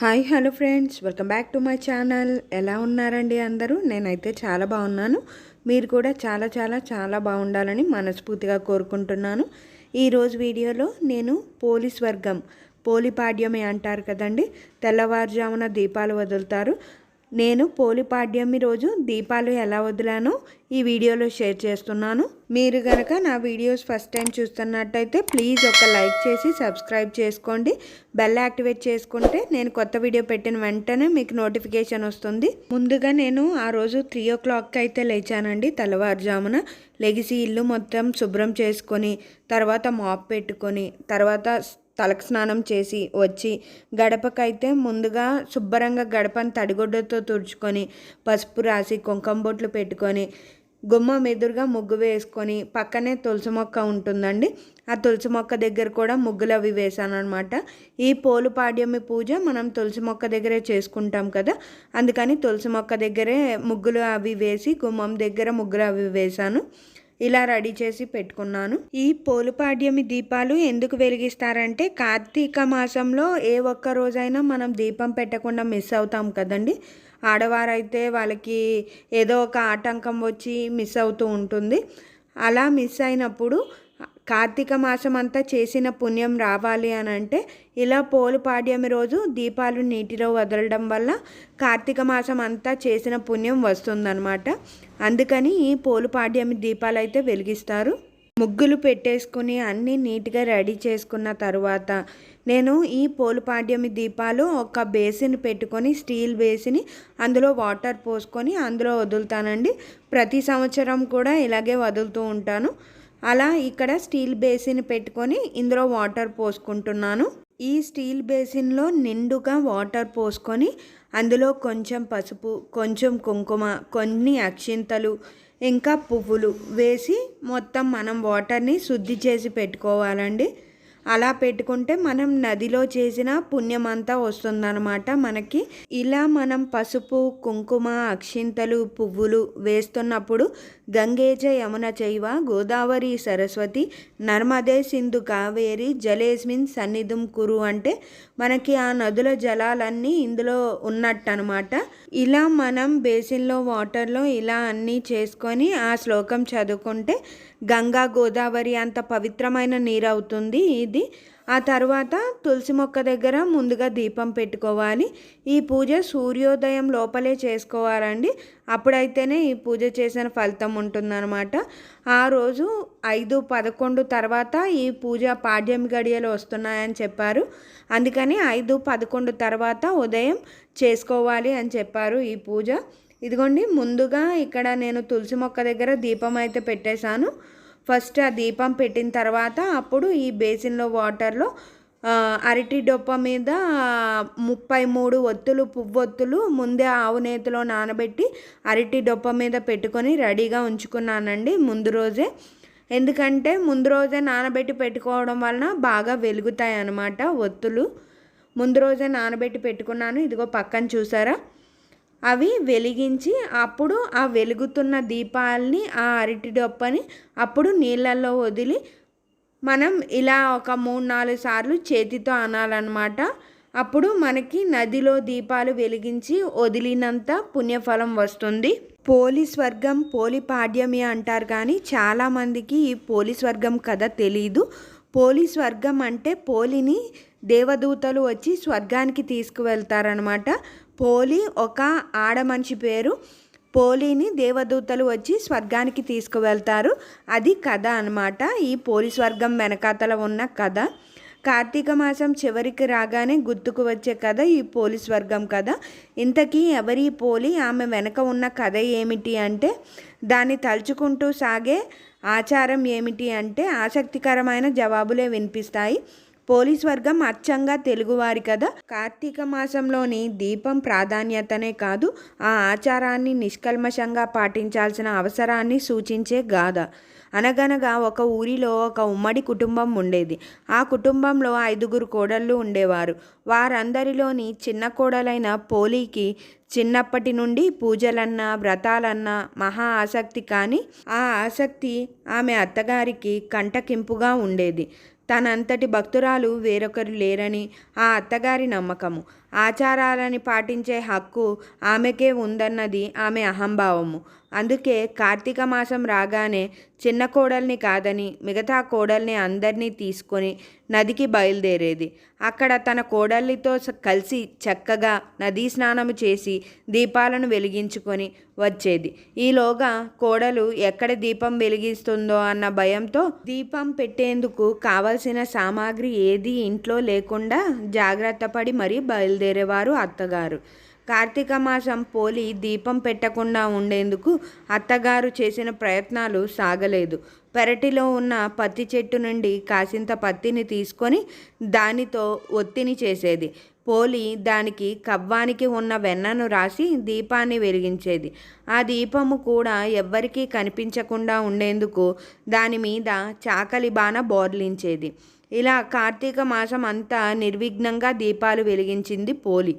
Hi hello friends. Welcome back to my channel. ఎలా ఉన్నారండి అందరూ? నేనైతే చాలా బాగున్నాను. మీరు కూడా చాలా చాలా చాలా బాగుండాలని మనస్ఫూర్తిగా కోరుకుంటున్నాను. ఈరోజు వీడియోలో నేను పోలీస్ వర్గం పోలిపాడ్యమే అంటారు కదండి. తెల్లవారుజామున దీపాలు వదులుతారు. నేను పోలిపాడ్యమి రోజు దీపాలు ఎలా వదిలానో ఈ వీడియోలో షేర్ చేస్తున్నాను. మీరు కనుక నా వీడియోస్ ఫస్ట్ టైం చూస్తున్నట్టయితే ప్లీజ్ ఒక లైక్ చేసి సబ్స్క్రైబ్ చేసుకోండి. బెల్ యాక్టివేట్ చేసుకుంటే నేను కొత్త వీడియో పెట్టిన వెంటనే మీకు నోటిఫికేషన్ వస్తుంది. ముందుగా నేను ఆ రోజు త్రీ ఓ క్లాక్కి అయితే లేచానండి తెల్లవారుజామున. లెగిసి ఇల్లు మొత్తం శుభ్రం చేసుకొని తర్వాత మాప్ పెట్టుకొని తర్వాత తలకు స్నానం చేసి వచ్చి గడపకైతే ముందుగా శుభ్రంగా గడపని తడిగుడ్డతో తుడుచుకొని పసుపు రాసి కుంకుమ బొట్లు పెట్టుకొని గుమ్మం ఎదురుగా ముగ్గు వేసుకొని పక్కనే తులసి మొక్క ఉంటుందండి. ఆ తులసి మొక్క దగ్గర కూడా ముగ్గులు అవి వేసాను అనమాట ఈ పోలు పాడ్యమి పూజ మనం తులసి మొక్క దగ్గరే చేసుకుంటాం కదా. అందుకని తులసి మొక్క దగ్గరే ముగ్గులు అవి వేసి గుమ్మం దగ్గర ముగ్గులు అవి వేశాను. ఇలా రెడీ చేసి పెట్టుకున్నాను. ఈ పోలుపాడ్యమి దీపాలు ఎందుకు వెలిగిస్తారంటే కార్తీక మాసంలో ఏ ఒక్క రోజైనా మనం దీపం పెట్టకుండా మిస్ అవుతాం కదండి. ఆడవారైతే వాళ్ళకి ఏదో ఒక ఆటంకం వచ్చి మిస్ అవుతూ ఉంటుంది. అలా మిస్ అయినప్పుడు కార్తీక మాసం అంతా చేసిన పుణ్యం రావాలి అని అంటే ఇలా పోలు పాడ్యమి రోజు దీపాలు నీటిలో వదలడం వల్ల కార్తీక మాసం అంతా చేసిన పుణ్యం వస్తుందన్నమాట. అందుకని ఈ పోలు పాడ్యమి దీపాలు అయితే వెలిగిస్తారు. ముగ్గులు పెట్టేసుకుని అన్నీ నీట్గా రెడీ చేసుకున్న తర్వాత నేను ఈ పోలుపాడ్యమి దీపాలు ఒక బేసిన్ పెట్టుకొని స్టీల్ బేసిని అందులో వాటర్ పోసుకొని అందులో వదులుతానండి. ప్రతి సంవత్సరం కూడా ఇలాగే వదులుతూ ఉంటాను. అలా ఇక్కడ స్టీల్ బేసిన్ పెట్టుకొని ఇందులో వాటర్ పోసుకుంటున్నాను. ఈ స్టీల్ బేసిన్లో నిండుగా వాటర్ పోసుకొని అందులో కొంచెం పసుపు కొంచెం కుంకుమ కొన్ని అక్షింతలు ఇంకా పువ్వులు వేసి మొత్తం మనం వాటర్ని శుద్ధి చేసి పెట్టుకోవాలండి. అలా పెట్టుకుంటే మనం నదిలో చేసిన పుణ్యం అంతా వస్తుందన్నమాట మనకి. ఇలా మనం పసుపు కుంకుమ అక్షింతలు పువ్వులు వేస్తున్నప్పుడు గంగేజ యమున చైవ గోదావరి సరస్వతి నర్మదే సింధు కావేరి జలేస్మిన్ సన్నిధం కురు అంటే మనకి ఆ నదుల జలాలన్నీ ఇందులో ఉన్నట్టు అనమాట ఇలా మనం బేసిన్లో వాటర్లో ఇలా అన్నీ చేసుకొని ఆ శ్లోకం చదువుకుంటే గంగా గోదావరి అంత పవిత్రమైన నీరు అవుతుంది ఇది ఆ తర్వాత తులసి మొక్క దగ్గర ముందుగా దీపం పెట్టుకోవాలి. ఈ పూజ సూర్యోదయం లోపలే చేసుకోవాలండి. అప్పుడైతేనే ఈ పూజ చేసిన ఫలితం ఉంటుందన్నమాట. ఆ రోజు ఐదు పదకొండు తర్వాత ఈ పూజ పాడ్యం గడియలు వస్తున్నాయని చెప్పారు. అందుకని ఐదు పదకొండు తర్వాత ఉదయం చేసుకోవాలి అని చెప్పారు ఈ పూజ. ఇదిగోండి ముందుగా ఇక్కడ నేను తులసి మొక్క దగ్గర దీపం అయితే పెట్టేశాను. ఫస్ట్ ఆ దీపం పెట్టిన తర్వాత అప్పుడు ఈ బేసిన్లో వాటర్లో అరటి డొప్ప మీద ముప్పై మూడు ఒత్తులు పువ్వొత్తులు ముందే ఆవు నేతిలో నానబెట్టి అరటి డొప్ప మీద పెట్టుకొని రెడీగా ఉంచుకున్నానండి ముందు రోజే. ఎందుకంటే ముందు రోజే నానబెట్టి పెట్టుకోవడం వలన బాగా వెలుగుతాయి అన్నమాట ఒత్తులు. ముందు రోజే నానబెట్టి పెట్టుకున్నాను. ఇదిగో పక్కన చూసారా? అవి వెలిగించి అప్పుడు ఆ వెలుగుతున్న దీపాలని ఆ అరటి డొప్పని అప్పుడు నీళ్ళల్లో వదిలి మనం ఇలా ఒక మూడు నాలుగు సార్లు చేతితో అనాలన్నమాట. అప్పుడు మనకి నదిలో దీపాలు వెలిగించి వదిలినంత పుణ్యఫలం వస్తుంది. పోలీస్ స్వర్గం పోలి పాడ్యమి అంటారు కానీ చాలామందికి ఈ పోలీస్ వర్గం కథ తెలీదు. పోలీస్ వర్గం అంటే పోలిని దేవదూతలు వచ్చి స్వర్గానికి తీసుకువెళ్తారనమాట పోలి ఒక ఆడమనిషి పేరు. పోలిని దేవదూతలు వచ్చి స్వర్గానికి తీసుకువెళ్తారు. అది కథ అనమాట ఈ పోలీస్ వర్గం వెనకాతల ఉన్న కథ. కార్తీక మాసం చివరికి రాగానే గుర్తుకు వచ్చే కథ ఈ పోలీస్ వర్గం కథ. ఇంతకీ ఎవరి పోలి? ఆమె వెనక ఉన్న కథ ఏమిటి అంటే దాన్ని తలుచుకుంటూ సాగే ఆచారం ఏమిటి అంటే ఆసక్తికరమైన జవాబులే వినిపిస్తాయి. పోలీస్ వర్గం అచ్చంగా తెలుగువారి కదా. కార్తీక మాసంలోని దీపం ప్రాధాన్యతనే కాదు ఆ ఆచారాన్ని నిష్కల్మషంగా పాటించాల్సిన అవసరాన్ని సూచించే గాథ. అనగనగా ఒక ఊరిలో ఒక ఉమ్మడి కుటుంబం ఉండేది. ఆ కుటుంబంలో ఐదుగురు కోడళ్ళు ఉండేవారు. వారందరిలోని చిన్న కోడలైన పోలీకి చిన్నప్పటి నుండి పూజలన్నా వ్రతాలన్నా మహా ఆసక్తి కానీ ఆ ఆసక్తి ఆమె అత్తగారికి కంటకింపుగా ఉండేది. తనంతటి భక్తురాలు వేరొకరు లేరని ఆ అత్తగారి నమ్మకము. ఆచారాలని పాటించే హక్కు ఆమెకే ఉందన్నది ఆమె అహంభావము. అందుకే కార్తీక మాసం రాగానే చిన్న కోడల్ని కాదని మిగతా కోడల్ని అందరినీ తీసుకొని నదికి బయలుదేరేది. అక్కడ తన కోడళ్ళతో కలిసి చక్కగా నదీ స్నానము చేసి దీపాలను వెలిగించుకొని వచ్చేది. ఈలోగా కోడలు ఎక్కడ దీపం వెలిగిస్తుందో అన్న భయంతో దీపం పెట్టేందుకు కావలసిన సామాగ్రి ఏది ఇంట్లో లేకుండా జాగ్రత్త పడి మరీ బయలుదేరేవారు అత్తగారు. కార్తీక మాసం పోలి దీపం పెట్టకుండా ఉండేందుకు అత్తగారు చేసిన ప్రయత్నాలు సాగలేదు. పెరటిలో ఉన్న పత్తి చెట్టు నుండి కాసింత పత్తిని తీసుకొని దానితో ఒత్తిని చేసేది. పోలి దానికి కవ్వానికి ఉన్న వెన్నను రాసి దీపాన్ని వెలిగించేది. ఆ దీపము కూడా ఎవ్వరికీ కనిపించకుండా ఉండేందుకు దాని మీద చాకలి బాణ బోర్లించేది. ఇలా కార్తీక మాసం అంతా నిర్విఘ్నంగా దీపాలు వెలిగించింది పోలి.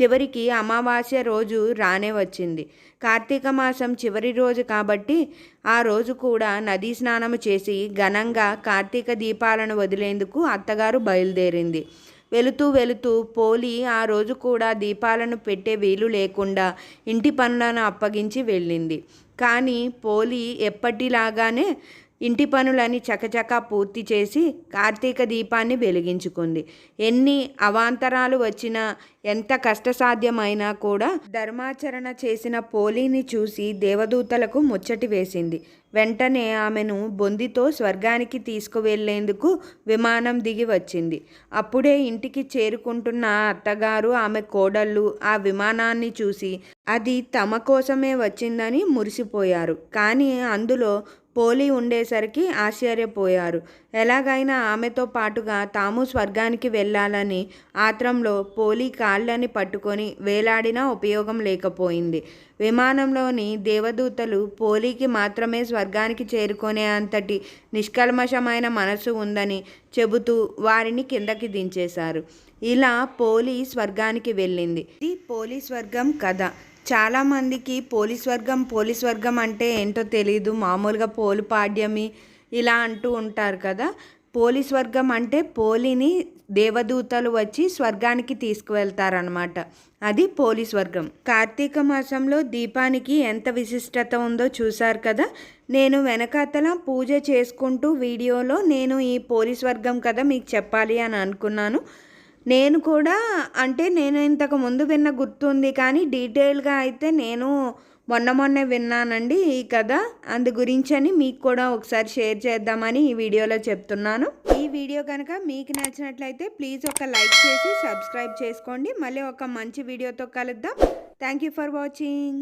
చివరికి అమావాస్య రోజు రానే వచ్చింది. కార్తీక మాసం చివరి రోజు కాబట్టి ఆ రోజు కూడా నదీ స్నానము చేసి ఘనంగా కార్తీక దీపాలను వదిలేందుకు అత్తగారు బయలుదేరింది. వెళుతూ వెళుతూ పోలి ఆ రోజు కూడా దీపాలను పెట్టే వీలు లేకుండా ఇంటి పనులను అప్పగించి వెళ్ళింది. కానీ పోలి ఎప్పటిలాగానే ఇంటి పనులని చకచకా పూర్తి చేసి కార్తీక దీపాన్ని వెలిగించుకుంది. ఎన్ని అవాంతరాలు వచ్చినా ఎంత కష్టసాధ్యమైనా కూడా ధర్మాచరణ చేసిన పోలీని చూసి దేవదూతలకు ముచ్చటి వేసింది. వెంటనే ఆమెను బొందితో స్వర్గానికి తీసుకువెళ్ళేందుకు విమానం దిగి వచ్చింది. అప్పుడే ఇంటికి చేరుకుంటున్న అత్తగారు ఆమె కోడళ్ళు ఆ విమానాన్ని చూసి అది తమ కోసమే వచ్చిందని మురిసిపోయారు. కానీ అందులో పోలి ఉండేసరికి ఆశ్చర్యపోయారు. ఎలాగైనా ఆమెతో పాటుగా తాము స్వర్గానికి వెళ్ళాలని ఆత్రంలో పోలి కాళ్ళని పట్టుకొని వేలాడినా ఉపయోగం లేకపోయింది. విమానంలోని దేవదూతలు పోలికి మాత్రమే స్వర్గానికి చేరుకునే అంతటి నిష్కల్మషమైన మనసు ఉందని చెబుతూ వారిని కిందకి దించేశారు. ఇలా పోలి స్వర్గానికి వెళ్ళింది. ఇది పోలి స్వర్గం కథ. చాలామందికి పోలీస్ వర్గం పోలీస్ వర్గం అంటే ఏంటో తెలియదు మామూలుగా పోలు పాడ్యమి ఇలా అంటూ ఉంటారు కదా. పోలీస్ వర్గం అంటే పోలిని దేవదూతలు వచ్చి స్వర్గానికి తీసుకువెళ్తారనమాట అది పోలీస్ వర్గం కార్తీక మాసంలో దీపానికి ఎంత విశిష్టత ఉందో చూశారు కదా? నేను వెనకాతల పూజ చేసుకుంటూ వీడియోలో నేను ఈ పోలీస్ వర్గం కదా మీకు చెప్పాలి అని అనుకున్నాను. నేను కూడా అంటే నేను ఇంతకు ముందు విన్న గుర్తుంది కానీ డీటెయిల్గా అయితే నేను మొన్న మొన్నే విన్నానండి ఈ కథ. అందు గురించి అని మీకు కూడా ఒకసారి షేర్ చేద్దామని ఈ వీడియోలో చెప్తున్నాను. ఈ వీడియో కనుక మీకు నచ్చినట్లయితే ప్లీజ్ ఒక లైక్ చేసి సబ్స్క్రైబ్ చేసుకోండి. మళ్ళీ ఒక మంచి వీడియోతో కలుద్దాం. Thank you for watching.